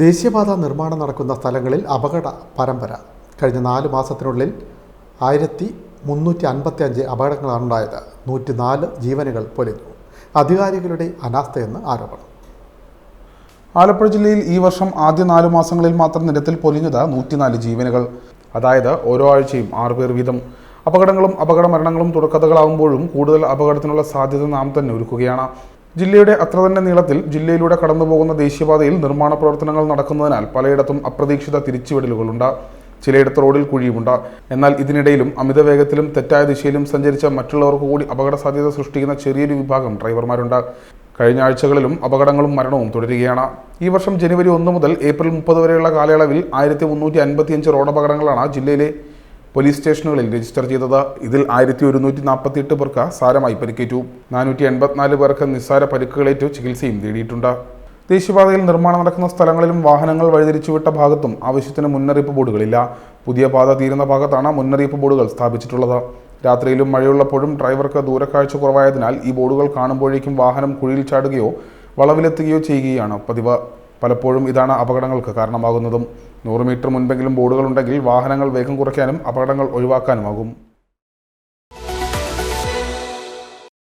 ദേശീയപാത നിർമ്മാണം നടക്കുന്ന സ്ഥലങ്ങളിൽ അപകട പരമ്പര. കഴിഞ്ഞ നാല് മാസത്തിനുള്ളിൽ ആയിരത്തി മുന്നൂറ്റി അൻപത്തി അഞ്ച് അപകടങ്ങളാണ് ഉണ്ടായത്. നൂറ്റി നാല് ജീവനുകൾ പൊലിഞ്ഞു. അധികാരികളുടെ അനാസ്ഥയെന്ന് ആരോപണം. ആലപ്പുഴ ജില്ലയിൽ ഈ വർഷം ആദ്യ നാല് മാസങ്ങളിൽ മാത്രം നിരത്തിൽ പൊലിഞ്ഞത് നൂറ്റിനാല് ജീവനുകൾ. അതായത് ഓരോ ആഴ്ചയും ആറു പേർ വീതം. അപകടങ്ങളും അപകട മരണങ്ങളും തുടക്കഥകളാവുമ്പോഴും കൂടുതൽ അപകടത്തിനുള്ള സാധ്യത നാം തന്നെ ഒരുക്കുകയാണ്. ജില്ലയുടെ അത്ര തന്നെ നീളത്തിൽ ജില്ലയിലൂടെ കടന്നുപോകുന്ന ദേശീയപാതയിൽ നിർമ്മാണ പ്രവർത്തനങ്ങൾ നടക്കുന്നതിനാൽ പലയിടത്തും അപ്രതീക്ഷിത തിരിച്ചുവിടലുകളുണ്ട്. ചിലയിടത്ത് റോഡിൽ കുഴിയുമുണ്ട്. എന്നാൽ ഇതിനിടയിലും അമിത വേഗത്തിലും തെറ്റായ ദിശയിലും സഞ്ചരിച്ച മറ്റുള്ളവർക്ക് കൂടി അപകട സാധ്യത സൃഷ്ടിക്കുന്ന ചെറിയൊരു വിഭാഗം ഡ്രൈവർമാരുണ്ട്. കഴിഞ്ഞ ആഴ്ചകളിലും അപകടങ്ങളും മരണവും തുടരുകയാണ്. ഈ വർഷം ജനുവരി ഒന്ന് മുതൽ ഏപ്രിൽ മുപ്പത് വരെയുള്ള കാലയളവിൽ ആയിരത്തി മുന്നൂറ്റി അൻപത്തിയഞ്ച് റോഡ് അപകടങ്ങളാണ് ജില്ലയിലെ പോലീസ് സ്റ്റേഷനുകളിൽ രജിസ്റ്റർ ചെയ്തത് ഇതിൽ ആയിരത്തി ഒരുന്നൂറ്റി നാൽപ്പത്തിയെട്ട് പേർക്ക് സാരമായി പരിക്കേറ്റു. നാനൂറ്റി എൺപത്തിനാല് പേർക്ക് നിസ്സാര പരിക്കുകളേറ്റു ചികിത്സയും നേടിയിട്ടുണ്ട്. ദേശീയപാതയിൽ നിർമ്മാണം നടക്കുന്ന സ്ഥലങ്ങളിലും വാഹനങ്ങൾ വഴിതിരിച്ചുവിട്ട ഭാഗത്തും ആവശ്യത്തിന് മുന്നറിയിപ്പ് ബോർഡുകളില്ല. പുതിയ പാത തീരുന്ന ഭാഗത്താണ് മുന്നറിയിപ്പ് ബോർഡുകൾ സ്ഥാപിച്ചിട്ടുള്ളത്. രാത്രിയിലും മഴയുള്ളപ്പോഴും ഡ്രൈവർക്ക് ദൂരക്കാഴ്ച കുറവായതിനാൽ ഈ ബോർഡുകൾ കാണുമ്പോഴേക്കും വാഹനം കുഴിയിൽ ചാടുകയോ വളവിലെത്തുകയോ ചെയ്യുകയാണ് പതിവ്. പലപ്പോഴും ഇതാണ് അപകടങ്ങൾക്ക് കാരണമാകുന്നതും. നൂറ് മീറ്റർ മുൻപെങ്കിലും ബോർഡുകൾ ഉണ്ടെങ്കിൽ വാഹനങ്ങൾ വേഗം കുറയ്ക്കാനും അപകടങ്ങൾ ഒഴിവാക്കാനുമാകും.